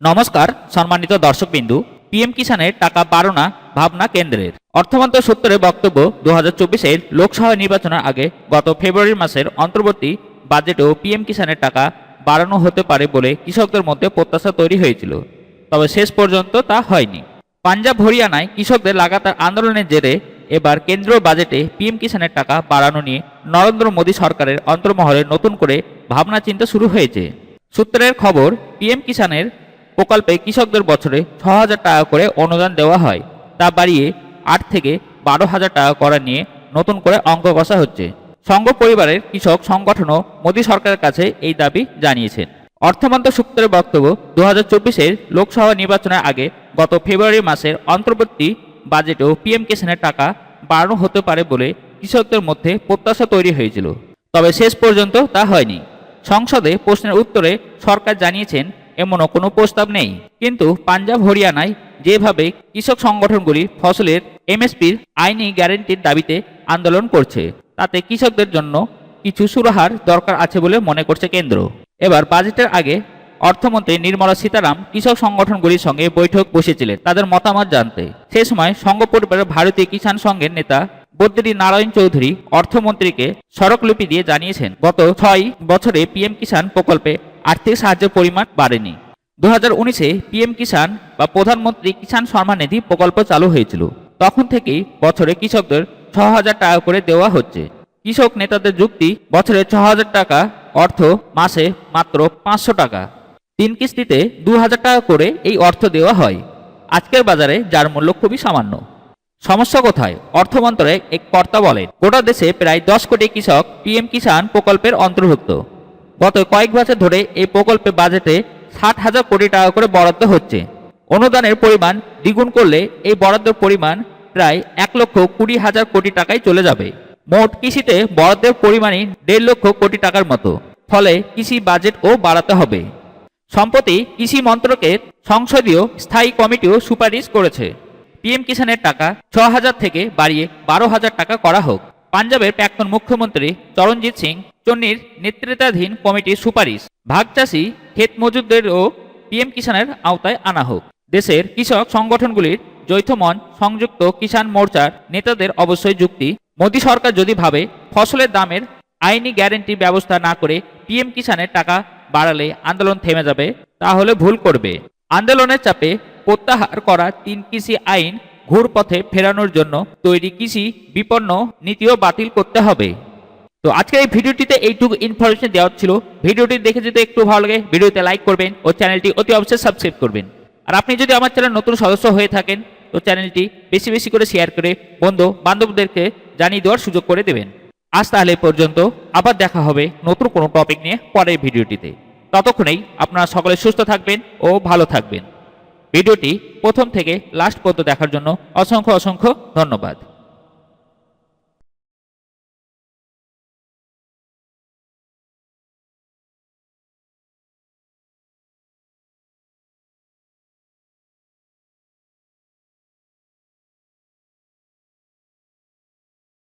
নমস্কার, সম্মানিত দর্শকবিন্দু। পিএম কিষানের টাকা বাড়ানো ভাবনা কেন্দ্রের। অর্থমন্ত্রী সূত্রের বক্তব্য দু হাজার চব্বিশের লোকসভা নির্বাচনের আগে গত ফেব্রুয়ারি মাসের অন্তর্বর্তী বাজেটেও পিএম কিষানের টাকা বাড়ানো হতে পারে বলে কৃষকদের মধ্যে প্রত্যাশা তৈরি হয়েছিল। তবে শেষ পর্যন্ত তা হয়নি। পাঞ্জাব হরিয়ানায় কৃষকদের লাগাতার আন্দোলনের জেরে এবার কেন্দ্রীয় বাজেটে পিএম কিষানের টাকা বাড়ানো নিয়ে নরেন্দ্র মোদী সরকারের অন্তর্মহলে নতুন করে ভাবনা চিন্তা শুরু হয়েছে। সূত্রের খবর, পিএম কিষানের প্রকল্পে কৃষকদের বছরে ছ হাজার টাকা করে অনুদান দেওয়া হয়। তা বাড়িয়ে আট থেকে বারো হাজার টাকা করা নিয়ে নতুন করে অঙ্ক কষা হচ্ছে। সংঘ পরিবারের কৃষক সংগঠনও মোদী সরকারের কাছে এই দাবি জানিয়েছেন। অর্থমন্ত্রী সূত্রের বক্তব্য দু হাজার চব্বিশের লোকসভা নির্বাচনের আগে গত ফেব্রুয়ারি মাসের অন্তর্বর্তী বাজেটেও পিএম কিষানের টাকা বাড়ানো হতে পারে বলে কৃষকদের মধ্যে প্রত্যাশা তৈরি হয়েছিল। তবে শেষ পর্যন্ত তা হয়নি। সংসদে প্রশ্নের উত্তরে সরকার জানিয়েছেন এমনও কোনো প্রস্তাব নেই। কিন্তু পাঞ্জাব, হরিয়ানায় যেভাবে কৃষক সংগঠনগুলি ফসলের এমএসপির আইনি গ্যারেন্টির দাবিতে আন্দোলন করছে, তাতে কৃষকদের জন্য কিছু সুরাহার দরকার আছে বলে মনে করছে কেন্দ্র। এবার বাজেটের আগে অর্থমন্ত্রী নির্মলা সীতারাম কৃষক সংগঠনগুলির সঙ্গে বৈঠক বসেছিলেন তাদের মতামত জানতে। সে সময় সংঘ পরিবারের ভারতীয় কিষাণ সংঘের নেতা বদ্রী নারায়ণ চৌধুরী অর্থমন্ত্রীকে স্মারকলিপি দিয়ে জানিয়েছেন, গত ছয় বছরে পিএম কিষাণ প্রকল্পে আর্থিক সাহায্যের পরিমাণ বাড়েনি। দু হাজার উনিশে পিএম কিষাণ বা প্রধানমন্ত্রী কিষাণ সম্মান নিধি প্রকল্প চালু হয়েছিল। তখন থেকেই বছরে কৃষকদের ছ হাজার টাকা করে দেওয়া হচ্ছে। কৃষক নেতাদের যুক্তি, বছরে ছ হাজার টাকা, অর্থ মাসে মাত্র পাঁচশো টাকা। তিন কিস্তিতে দু হাজার টাকা করে এই অর্থ দেওয়া হয়। আজকের বাজারে যার মূল্য খুবই সামান্য। সমস্যা কোথায়? অর্থ মন্ত্রণালয়ের এক কর্তা বলেন, গোটা দেশে প্রায় দশ কোটি কৃষক পিএম কিষাণ প্রকল্পের অন্তর্ভুক্ত। গত কয়েক বছর ধরে এই প্রকল্পে বাজেটে ষাট হাজার কোটি টাকা করে বরাদ্দ হচ্ছে। অনুদানের পরিমাণ দ্বিগুণ করলে এই বরাদ্দের পরিমাণ প্রায় এক লক্ষ কুড়ি হাজার কোটি টাকায় চলে যাবে। মোট কৃষিতে বরাদ্দের পরিমাণই দেড় লক্ষ কোটি টাকার মতো। ফলে কৃষি বাজেটও বাড়াতে হবে। সম্প্রতি কৃষি মন্ত্রকের সংসদীয় স্থায়ী কমিটিও সুপারিশ করেছে। পিএম কিষানের টাকা ছ হাজার থেকে বাড়িয়ে বারো হাজার টাকা করা হোক। পাঞ্জাবের প্রাক্তন মুখ্যমন্ত্রী চরণজিৎ সিং চন্নির নেতৃত্বাধীন কমিটির সুপারিশ। ভাগ চাষি, ক্ষেত মজুরদেরও পিএম কিষানের আওতায় আনা হোক। দেশের কৃষক সংগঠনগুলির যৌথ মঞ্চ সংযুক্ত কিষাণ মোর্চার নেতাদের অবশ্যই যুক্তি। মোদী সরকার যদি ভাবে ফসলের দামের আইনি গ্যারেন্টি ব্যবস্থা না করে পিএম কিষানের টাকা বাড়ালে আন্দোলন থেমে যাবে, তাহলে ভুল করবে। আন্দোলনের চাপে প্রত্যাহার করা তিন কৃষি আইন ঘুরপথে ফেরানোর জন্য তৈরি কৃষি বিপন্ন নীতিও বাতিল করতে হবে। তো আজকের এই ভিডিওটিতে এইটুকু ইনফরমেশন দেওয়া ছিল। ভিডিওটি দেখে যদি একটু ভালো লাগে, ভিডিওতে লাইক করবেন ও চ্যানেলটি অতি অবশ্যই সাবস্ক্রাইব করবেন। আর আপনি যদি আমার চ্যানেল নতুন সদস্য হয়ে থাকেন, তো চ্যানেলটি বেশি বেশি করে শেয়ার করে বন্ধু বান্ধবদেরকে জানিয়ে দেওয়ার সুযোগ করে দেবেন। আজ তাহলে পর্যন্ত। আবার দেখা হবে নতুন কোনো টপিক নিয়ে পরের ভিডিওটিতে। ততক্ষণেই আপনারা সকলে সুস্থ থাকবেন ও ভালো থাকবেন। ভিডিওটি প্রথম থেকে লাস্ট পর্যন্ত দেখার জন্য অসংখ্য অসংখ্য ধন্যবাদ।